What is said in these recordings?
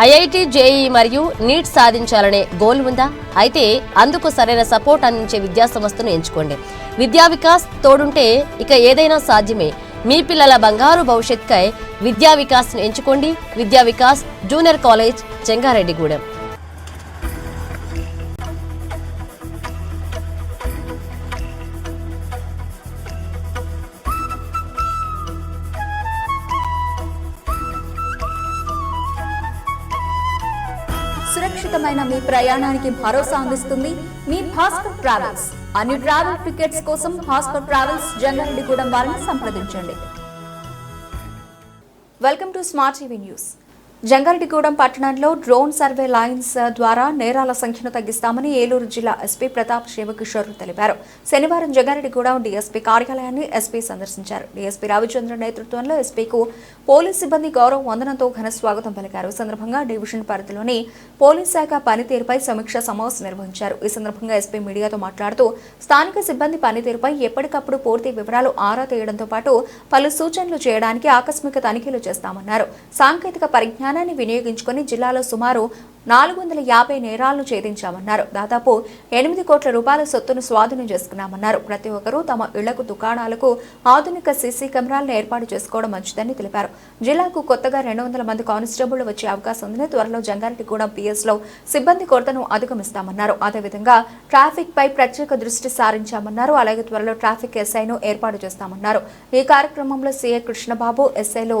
IIT JEE మరియు NEET సాధించాలనే goal ఉందా? అయితే అందుకు సరైన సపోర్ట్ అందించే విద్యాసంస్థను ఎంచుకోండి. విద్యా వికాస్ తోడుంటే ఇక ఏదైనా సాధ్యమే. మీ పిల్లల బంగారు భవిష్యత్కై విద్యా వికాస్ను ఎంచుకోండి. విద్యా వికాస్ జూనియర్ కాలేజ్ చెంగారెడ్డిగూడెం. సురక్షితమైన మీ ప్రయాణానికి భరోసా అందిస్తుంది మీ భాస్కర్ ట్రావెల్స్. అన్ని ట్రావెల్ టికెట్స్ కోసం భాస్కర్ ట్రావెల్స్ జంగారెడ్డిగూడెం వారిని సంప్రదించండి. Welcome to smart TV news Jangareddygudem పట్టణంలో డ్రోన్ సర్వే లైన్స్ ద్వారా నేరాల సంఖ్యను తగ్గిస్తామని ఏలూరు జిల్లా ఎస్పీ ప్రతాప్ శివకిషోర్ తెలిపారు. శనివారం జంగారెడ్డిగూడెం డీఎస్పీ కార్యాలయాన్ని ఎస్పీ సందర్శించారు. డీఎస్పీ రవిచంద్ర నేతృత్వంలో ఎస్పీకు పోలీస్ సిబ్బంది గౌరవ వందనంతో ఘన స్వాగతం పలికారు. ఈ సందర్భంగా డివిజన్ పరిధిలోని పోలీస్ శాఖ పనితీరుపై సమీక్ష సమావేశం నిర్వహించారు. ఈ సందర్భంగా ఎస్పీ మీడియాతో మాట్లాడుతూ స్థానిక సిబ్బంది పనితీరుపై ఎప్పటికప్పుడు పూర్తి వివరాలు ఆరా తీయడంతో పాటు పలు సూచనలు చేయడానికి ఆకస్మిక తనిఖీలు చేస్తామన్నారు. సాంకేతిక పరిజ్ఞానం విధానాన్ని వినియోగించుకొని జిల్లాలో సుమారు నాలుగు వందల యాభై నేరాలను ఛేదించామన్నారు. దాదాపు ఎనిమిది కోట్ల రూపాయల సొత్తును స్వాధీనం చేసుకున్నామన్నారు. ప్రతి ఒక్కరూ తమ ఇళ్ళకు దుకాణాలకు ఆధునిక సీసీ కెమెరాలను ఏర్పాటు చేసుకోవడం మంచిదని తెలిపారు. జిల్లాకు కొత్తగా రెండు వందల మంది కానిస్టేబుళ్ళు వచ్చే అవకాశం ఉందని త్వరలో జంగారెడ్డిగూడెం పీఎస్లో సిబ్బంది కొరతను అధిగమిస్తామన్నారు. అదేవిధంగా ట్రాఫిక్ పై ప్రత్యేక దృష్టి సారించామన్నారు. అలాగే త్వరలో ట్రాఫిక్ ఎస్ఐను ఏర్పాటు చేస్తామన్నారు. ఈ కార్యక్రమంలో సీఏ కృష్ణబాబు ఎస్ఐలు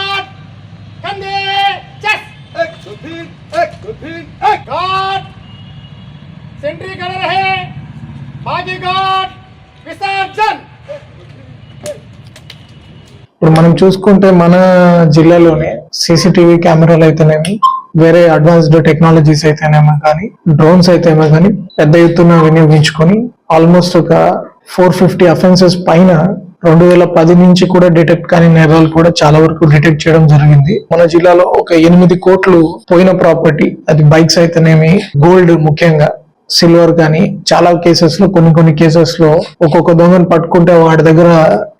गार्ड सेंट्री खड़े रहे बागी गार्ड विसर्जन ఇప్పుడు మనం చూసుకుంటే మన జిల్లాలోనే సీసీటీవీ కెమెరాలు అయితేనేమి వేరే అడ్వాన్స్డ్ టెక్నాలజీస్ అయితేనేమో కానీ డ్రోన్స్ అయితేనేమో కానీ పెద్ద ఎత్తున వినియోగించుకొని ఆల్మోస్ట్ ఒక ఫోర్ ఫిఫ్టీ అఫెన్సెస్ పైన రెండు వేల పది నుంచి కూడా డిటెక్ట్ కాని నేరాలు కూడా చాలా వరకు డిటెక్ట్ చేయడం జరిగింది. మన జిల్లాలో ఒక ఎనిమిది కోట్లు పోయిన ప్రాపర్టీ అది బైక్స్ అయితేనేమి గోల్డ్ ముఖ్యంగా. సిల్వర్ కానీ చాలా కేసెస్లో కొన్ని కొన్ని కేసెస్లో ఒక్కొక్క దొంగను పట్టుకుంటే వాడి దగ్గర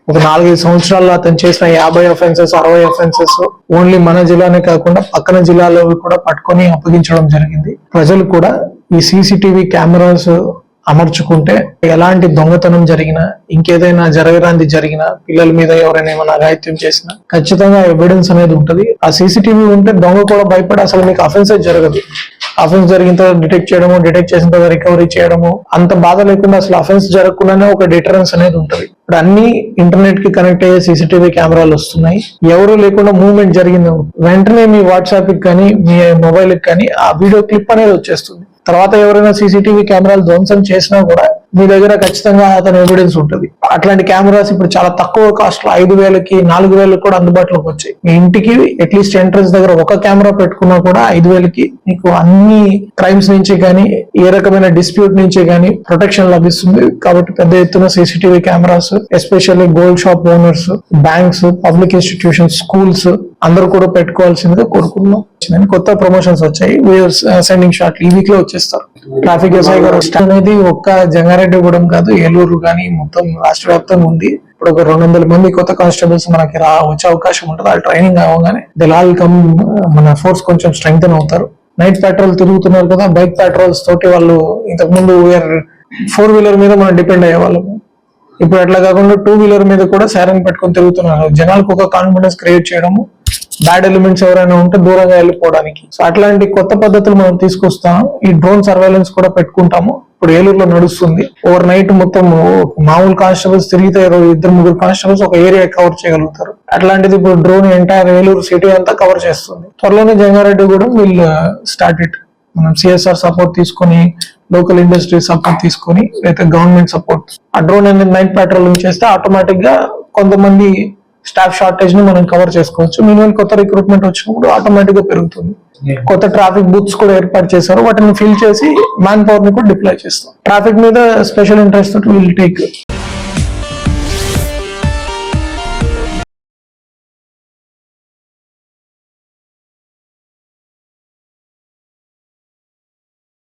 ఒక నాలుగైదు సంవత్సరాల్లో అతను చేసిన యాభై అఫెన్సెస్ అరవై అఫెన్సెస్ ఓన్లీ మన జిల్లానే కాకుండా పక్కన జిల్లాలో కూడా పట్టుకొని అప్పగించడం జరిగింది. ప్రజలు కూడా ఈ సీసీటీవీ కెమెరాస్ అమర్చుకుంటే ఎలాంటి దొంగతనం జరిగినా ఇంకేదైనా జరగరాంది జరిగినా పిల్లల మీద ఎవరైనా ఏమైనా అఘాయిత్యం చేసినా ఖచ్చితంగా ఎవిడెన్స్ అనేది ఉంటది. ఆ సీసీటీవీ ఉంటే దొంగ కూడా భయపడి అసలు మీకు అఫెన్స్ జరగదు. అఫెన్స్ జరిగిన తర్వాత డిటెక్ట్ చేయడము డిటెక్ట్ చేసిన తర్వాత రికవరీ చేయడము అంత బాధ లేకుండా అసలు అఫెన్స్ జరగకుండానే ఒక డిటరెన్స్ అనేది ఉంటుంది. ఇప్పుడు అన్ని ఇంటర్నెట్కి కనెక్ట్ అయ్యే సీసీటీవీ కెమెరాలు వస్తున్నాయి. ఎవరు లేకుండా మూవ్మెంట్ జరిగింది. వెంటనే మీ వాట్సాప్కి కానీ మీ మొబైల్కి కానీ ఆ వీడియో క్లిప్ అనేది వచ్చేస్తుంది. తర్వాత ఎవరైనా సీసీటీవీ కెమెరాలు ధ్వంసం చేసినా కూడా మీ దగ్గర ఖచ్చితంగా అతని ఎవిడెన్స్ ఉంటుంది. అట్లాంటి కెమెరాస్ ఇప్పుడు చాలా తక్కువ కాస్ట్లో ఐదు వేలకి నాలుగు వేలకు కూడా అందుబాటులోకి వచ్చాయి. మీ ఇంటికి అట్లీస్ట్ ఎంట్రన్స్ దగ్గర ఒక కెమెరా పెట్టుకున్నా కూడా ఐదు వేలకి మీకు అన్ని క్రైమ్స్ నుంచి కానీ ఏ రకమైన డిస్ప్యూట్ నుంచి కానీ ప్రొటెక్షన్ లభిస్తుంది. కాబట్టి పెద్ద ఎత్తున CCTV cameras especially gold shop owners banks public institutions schools అందరూ కూడా పెట్టుకోవాల్సిందిగా కోరుకుంటున్నాం. వచ్చిందని కొత్త ప్రమోషన్స్ వచ్చాయి. సెండింగ్ షార్ట్ uh, ఈ వీక్లో వచ్చేస్తారు. ట్రాఫిక్ ఎస్ఐ గారు అనేది ఒక్క జంగారెడ్డిగూడెం కాదు ఏలూరు కానీ మొత్తం రాష్ట్ర వ్యాప్తంగా ఉంది. ఇప్పుడు ఒక రెండు వందల మంది కొత్త కానిస్టేబుల్స్ మనకి రా వచ్చే అవకాశం ఉంటుంది. ఆ ట్రైనింగ్ అవ్వగానే దిల్ ఆల్ కమ్ మన ఫోర్స్ కొంచెం స్ట్రెంగ్ అవుతారు. నైట్ పెట్రోల్ తిరుగుతున్నారు కదా బైక్ పెట్రోల్స్ తోటి వాళ్ళు ఇంతకు ముందు ఫోర్ వీలర్ మీద మనం డిపెండ్ అయ్యే వాళ్ళము ఇప్పుడు అట్లా కాకుండా టూ వీలర్ మీద కూడా శారీ పెట్టుకొని తిరుగుతున్నారు. జనాలకు ఒక కాన్ఫిడెన్స్ క్రియేట్ చేయడము బ్యాడ్ ఎలిమెంట్స్ ఎవరైనా ఉంటే దూరంగా వెళ్ళిపోవడానికి. సో అట్లాంటి కొత్త పద్ధతులు మనం తీసుకొస్తాం. ఈ డ్రోన్ సర్వైలెన్స్ కూడా పెట్టుకుంటాము. ఇప్పుడు ఏలూరులో నడుస్తుంది. ఓవర్ నైట్ మొత్తం మామూలు కానిస్టేబుల్స్ తిరిగితే ఇద్దరు ముగ్గురు కానిస్టేబుల్స్ ఒక ఏరియా కవర్ చేయగలుగుతారు. అట్లాంటిది ఇప్పుడు డ్రోన్ ఎంటైర్ ఏలూరు సిటీ అంతా కవర్ చేస్తుంది. త్వరలోనే జంగారెడ్డి కూడా వీళ్ళు uh, స్టార్ట్ ఇట్ మనం సిఎస్ఆర్ సపోర్ట్ తీసుకొని లోకల్ ఇండస్ట్రీ సపోర్ట్ తీసుకొని లేదా గవర్నమెంట్ సపోర్ట్ ఆ డ్రోన్ అనేది నైట్ పెట్రోలింగ్ చేస్తే ఆటోమేటిక్గా కొంతమంది స్టాఫ్ షార్టేజ్ని మనం కవర్ చేసుకోవచ్చు. మినిమం కొత్త రిక్రూట్మెంట్ వచ్చినప్పుడు ఆటోమేటిక్గా పెరుగుతుంది కొత్త ట్రాఫిక్ బూత్స్ కూడా ఏర్పాటు చేశారు. వాటిని ఫిల్ చేసి మ్యాన్ పవర్ని కూడా డిప్లాయ్ చేస్తాం. ట్రాఫిక్ మీద స్పెషల్ ఇంట్రెస్ట్ విల్ టేక్